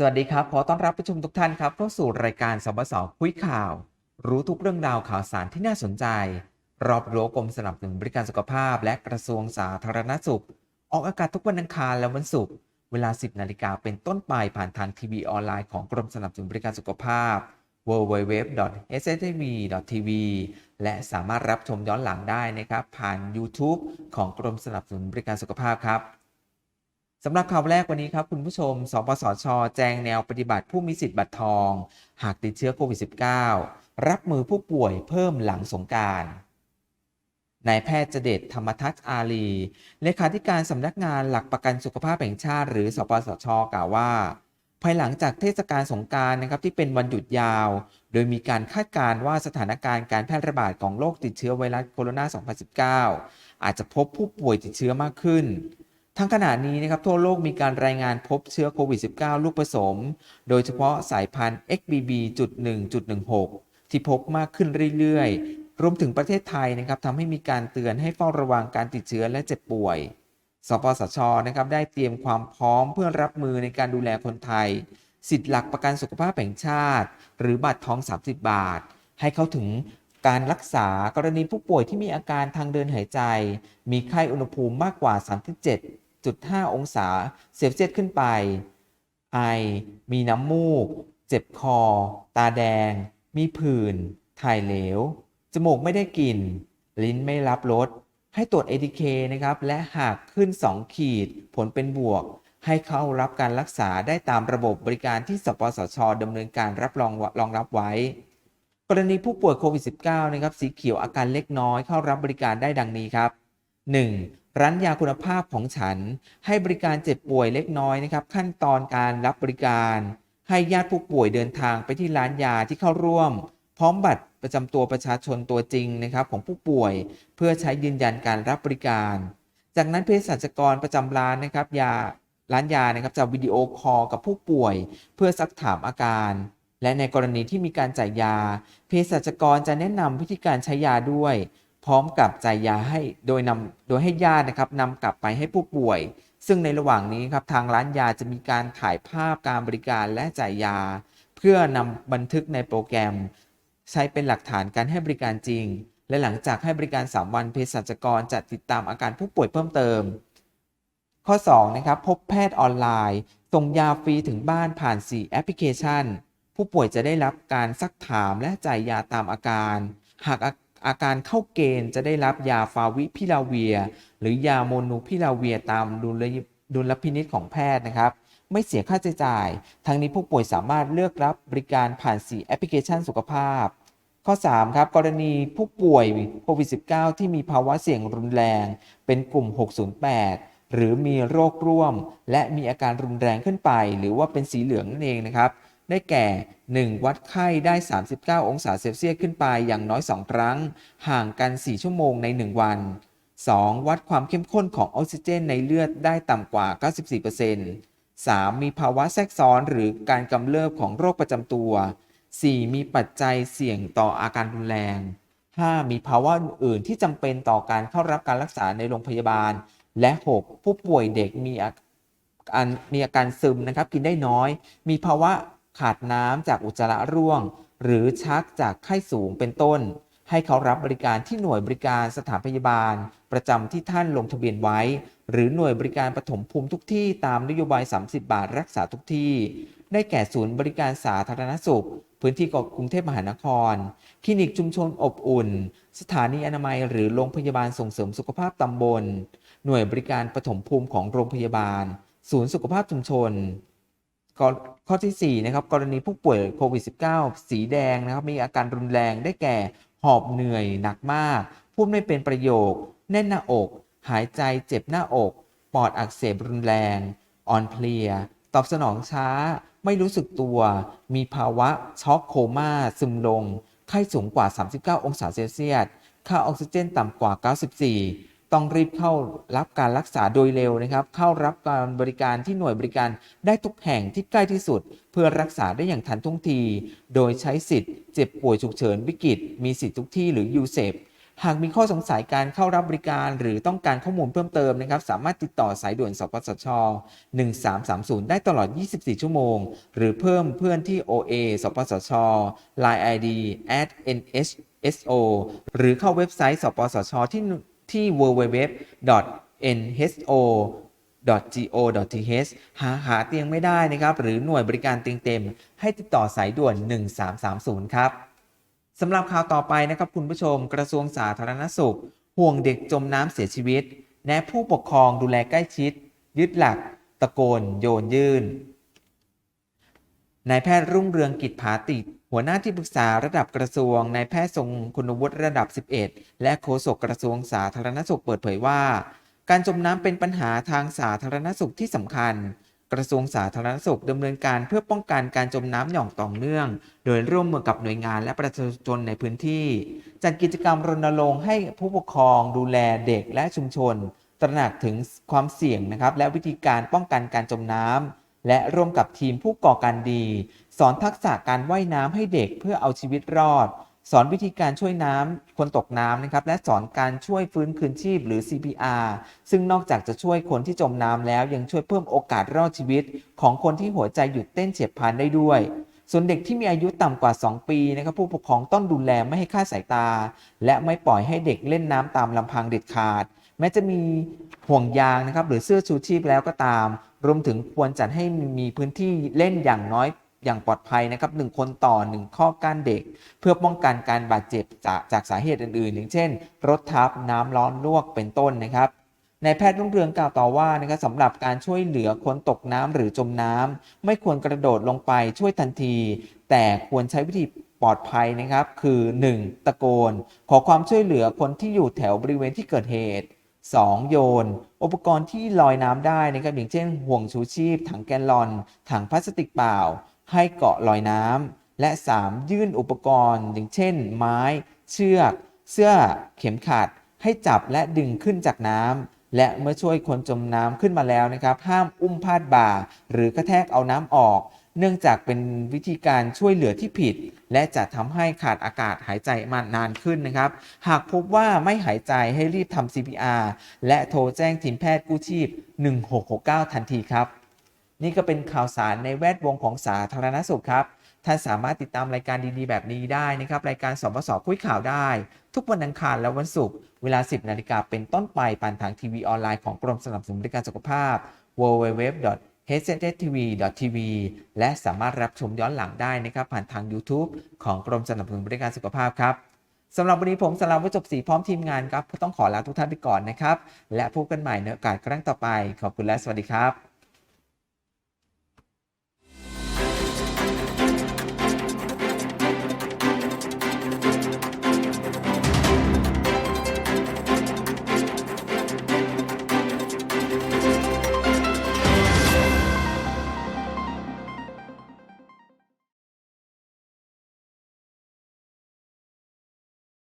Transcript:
สวัสดีครับ ขอต้อนรับผู้ชมทุกท่านครับเข้าสู่รายการสบสคุยข่าว รู้ทุกเรื่องราวข่าวสารที่น่าสนใจ รอบรั้วกรมสนับสนุนบริการสุขภาพ และกระทรวงสาธารณสุข ออกอากาศทุกวันอังคารและวันศุกร์เวลา 10 นาฬิกาเป็นต้นไปผ่านทางทีวีออนไลน์ของกรมสนับสนุนบริการสุขภาพ www.ssTV.tv และสามารถรับชมย้อนหลังได้นะครับผ่าน YouTube ของกรมสนับสนุนบริการสุขภาพครับ สำหรับข่าวแรกวันนี้ครับ คุณผู้ชม สปสช แจงแนวปฏิบัติผู้มีสิทธิ์บัตรทอง หากติดเชื้อโควิด -19 รับมือผู้ป่วยเพิ่มหลังสงการนายแพทย์เจเดชธรรมทัศน์อาลี เลขาธิการสำนักงานหลักประกันสุขภาพแห่งชาติ หรือ สปสช กล่าวว่า ภายหลังจากเทศกาลสงการนะครับที่เป็นวันหยุดยาว โดยมีการคาดการณ์ว่าสถานการณ์การแพร่ระบาดของโรคติดเชื้อไวรัสโคโรนา 2019 อาจจะพบผู้ป่วยติดเชื้อมากขึ้น ทั้งขณะนี้นะครับทั่วโลกมีการรายงานพบเชื้อโควิด -19 ลูกผสม โดยเฉพาะสายพันธุ์ XBB.1.16 ที่พบมากขึ้นเรื่อยๆ รวมถึงประเทศไทยนะครับทำให้มีการเตือนให้เฝ้าระวังการติดเชื้อและเจ็บป่วย สปสชนะครับได้เตรียมความพร้อมเพื่อรับมือในการดูแลคนไทย สิทธิ์หลักประกันสุขภาพแห่งชาติ หรือบัตรทอง 30 บาท ให้เข้าถึงการรักษากรณีผู้ป่วยที่มีอาการทางเดินหายใจ มีไข้อุณหภูมิมากกว่า 37.5องศาเซลเซียสขึ้นไป ไอ มีน้ำมูก เจ็บคอ ตาแดง มีผื่น ถ่ายเหลว จมูกไม่ได้กลิ่น ลิ้นไม่รับรส ให้ตรวจ ATK นะครับ และหากขึ้น 2 ขีด ผลเป็นบวก ให้เข้ารับการรักษาได้ตามระบบบริการที่สปสชดำเนินการรับรองรองรับไว้ กรณีผู้ป่วยโควิด -19 นะครับ สีเขียวอาการเล็กน้อยเข้ารับบริการได้ดังนี้ครับ 1. ร้านยาคุณภาพของฉัน ให้บริการเจ็บป่วยเล็กน้อยนะครับ ขั้นตอนการรับบริการ ให้ญาติผู้ป่วยเดินทางไปที่ร้านยาที่เข้าร่วม พร้อมบัตรประจำตัวประชาชนตัวจริงนะครับของผู้ป่วย เพื่อใช้ยืนยันการรับบริการ จากนั้นเภสัชกรประจำร้านนะครับยาร้านยานะครับจะวิดีโอคอลกับผู้ป่วย เพื่อซักถามอาการ และในกรณีที่มีการจ่ายยา เภสัชกรจะแนะนำวิธีการใช้ยาด้วย พร้อมกับจ่ายยาให้โดยนำโดยให้ญาตินะครับนำกลับไปให้ผู้ป่วย ซึ่งในระหว่างนี้ครับทางร้านยาจะมีการถ่ายภาพการบริการและจ่ายยา เพื่อนำบันทึกในโปรแกรม ใช้เป็นหลักฐานการให้บริการจริง และหลังจากให้บริการ 3 วันเภสัชกรจะติดตามอาการผู้ป่วยเพิ่มเติม ข้อ2นะครับพบแพทย์ออนไลน์ส่งยาฟรีถึงบ้านผ่าน 4 แอปพลิเคชัน ผู้ป่วยจะได้รับการซักถามและจ่ายยาตามอาการ หาก อาการเข้าเกณฑ์จะได้รับยาฟาวิพิลาเวีย หรือยาโมนูพิลาเวียตามดุลยดุลพินิจของแพทย์นะครับ ไม่เสียค่าใช้จ่าย ทั้งนี้ผู้ป่วยสามารถเลือกรับบริการผ่าน 4 แอปพลิเคชันสุขภาพ ข้อ 3 ครับ กรณีผู้ป่วยโควิด -19 ที่มีภาวะเสี่ยงรุนแรง เป็นกลุ่ม 608หรือมีโรคร่วม และมีอาการรุนแรงขึ้นไป หรือว่าเป็นสีเหลืองนั่นเองนะครับ ได้แก่ 1. วัดไข้ได้ 39 องศาเซลเซียสขึ้นไปอย่างน้อย 2 ครั้ง ห่างกัน 4 ชั่วโมงใน 1 วัน 2. วัดความเข้มข้นของออกซิเจนในเลือดได้ต่ำกว่า 94% 3. มีภาวะแทรกซ้อนหรือการกำเริบของโรคประจำตัว 4. มีปัจจัยเสี่ยงต่ออาการรุนแรง 5. มีภาวะอื่นที่จำเป็นต่อการเข้ารับการรักษาในโรงพยาบาล และ 6. ผู้ป่วยเด็กมีอาการมีอาการซึมนะครับกินได้น้อย มีภาวะ ขาดน้ำจากอุจจาระร่วง หรือชักจากไข้สูงเป็นต้น ให้เขารับบริการที่หน่วยบริการสถานพยาบาล ประจำที่ท่านลงทะเบียนไว้ หรือหน่วยบริการปฐมภูมิทุกที่ตามนโยบาย 30 บาทรักษาทุกที่ ได้แก่ศูนย์บริการสาธารณสุข พื้นที่กรุงเทพมหานคร คลินิกชุมชนอบอุ่น สถานีอนามัย หรือโรงพยาบาลส่งเสริมสุขภาพตำบล หน่วยบริการปฐมภูมิของโรงพยาบาล ศูนย์สุขภาพชุมชน ข้อที่4นะครับกรณีผู้ป่วยโควิด -19 สีแดงนะครับมีอาการรุนแรงได้แก่หอบเหนื่อยหนักมาก พูดไม่เป็นประโยค แน่นหน้าอก หายใจเจ็บหน้าอก ปอดอักเสบรุนแรง อ่อนเพลีย ตอบสนองช้า ไม่รู้สึกตัว มีภาวะช็อกโคม่าซึมลง ไข้สูงกว่า 39 องศาเซลเซียส ค่าออกซิเจนต่ำกว่า 94 ต้องรีบเข้ารับการรักษาโดยเร็วนะครับ เข้ารับการบริการที่หน่วยบริการได้ทุกแห่งที่ใกล้ที่สุด เพื่อรักษาได้อย่างทันท่วงที โดยใช้สิทธิ์เจ็บป่วยฉุกเฉินวิกฤต มีสิทธิ์ทุกที่หรือยูเซฟหากมีข้อสงสัยการเข้ารับบริการหรือต้องการข้อมูลเพิ่มเติมนะครับ สามารถติดต่อสายด่วนสปสช 1330 ได้ตลอด 24 ชั่วโมง หรือเพิ่มเพื่อนที่ OA สปสช Line ID at nhso หรือเข้าเว็บไซต์ สปสชที่ ที่ www.nho go.th หาหาเตียงไม่ได้นะครับ หรือหน่วยบริการเตียงเต็ม ให้ติดต่อสายด่วน 1330 ครับสำหรับข่าวต่อไปนะครับคุณผู้ชม กระทรวงสาธารณสุข ห่วงเด็กจมน้ำเสียชีวิต แนะผู้ปกครองดูแลใกล้ชิด ยึดหลัก ตะโกน โยนยื่นนายแพทย์รุ่งเรืองกิจผาติ หัวหน้าที่ปรึกษาระดับกระทรวงนายแพทย์ทรงคุณวุฒิระดับ 11 และโฆษกกระทรวงสาธารณสุขเปิดเผยว่า การจมน้ำเป็นปัญหาทางสาธารณสุขที่สำคัญ กระทรวงสาธารณสุขดำเนินการเพื่อป้องกันการจมน้ำอย่างต่อเนื่อง โดยร่วมมือกับหน่วยงานและประชาชนในพื้นที่ จัดกิจกรรมรณรงค์ให้ผู้ปกครองดูแลเด็กและชุมชน ตระหนักถึงความเสี่ยงนะครับและวิธีการป้องกันการจมน้ำ และร่วมกับทีมผู้ก่อการดี สอนทักษะการว่ายน้ำให้เด็กเพื่อเอาชีวิตรอด สอนวิธีการช่วยน้ำคนตกน้ำนะครับ และสอนการช่วยฟื้นคืนชีพหรือ CPR ซึ่งนอกจากจะช่วยคนที่จมน้ำแล้วยังช่วยเพิ่มโอกาสรอดชีวิต ของคนที่หัวใจหยุดเต้นเฉียบพลันได้ด้วยส่วนเด็กที่มีอายุต่ำกว่า 2 ปีนะครับผู้ปกครองต้องดูแลไม่ให้คลาสายตา และไม่ปล่อยให้เด็กเล่นน้ำตามลำพังเด็ดขาด แม้จะมีห่วงยางนะครับหรือเสื้อชูชีพแล้วก็ตาม รวมถึงควรจัดให้มีพื้นที่เล่นอย่างน้อยอย่างปลอดภัยนะครับหนึ่งคนต่อหนึ่งข้อกั้นเด็ก เพื่อป้องกันการบาดเจ็บจากจากสาเหตุอื่นๆ อย่างเช่น รถทับน้ำร้อนลวกเป็นต้นนะครับนายแพทย์รุ่งเรืองกล่าวต่อว่านะครับสำหรับการช่วยเหลือคนตกน้ำหรือจมน้ำไม่ควรกระโดดลงไปช่วยทันที แต่ควรใช้วิธีปลอดภัยนะครับ คือ 1. ตะโกน ขอความช่วยเหลือคนที่อยู่แถวบริเวณที่เกิดเหตุ 2. โยน อุปกรณ์ที่ลอยน้ำได้นะครับอย่างเช่นห่วงชูชีพ ถังแกลลอน ถังพลาสติกเปล่า ให้เกาะลอยน้ำและ 3. ยื่นอุปกรณ์ อย่างเช่น ไม้ เชือก เสื้อ เข็มขัด ให้จับและดึงขึ้นจากน้ำและเมื่อช่วยคนจมน้ำขึ้นมาแล้วนะครับ ห้ามอุ้มพาดบ่า หรือกระแทกเอาน้ำออก เนื่องจากเป็นวิธีการช่วยเหลือที่ผิด และจะทำให้ขาดอากาศหายใจมานานขึ้นนะครับ หากพบว่าไม่หายใจให้รีบทำ CPR และโทรแจ้งทีมแพทย์กู้ชีพ 1669 ทันทีครับ นี่ก็เป็นข่าวสารในแวดวงของสาธารณสุขครับท่านสามารถติดตามรายการดีๆ แบบนี้ได้นะครับ รายการสบสคุยข่าวได้ ทุกวันอังคารและวันศุกร์เวลา 10 นาฬิกาเป็นต้นไปผ่านทางทีวีออนไลน์ของกรมสนับสนุนบริการสุขภาพ www h s t v tv และสามารถรับชมย้อนหลังได้นะครับ ผ่านทาง YouTube ของกรมสนับสนุนบริการสุขภาพครับสำหรับวันนี้ผมสลาวุจบศรีพร้อมทีมงานครับต้องขอลาทุกท่านไปก่อนนะครับ และพบกันใหม่ในโอกาสครั้งต่อไป ขอบคุณและสวัสดีครับ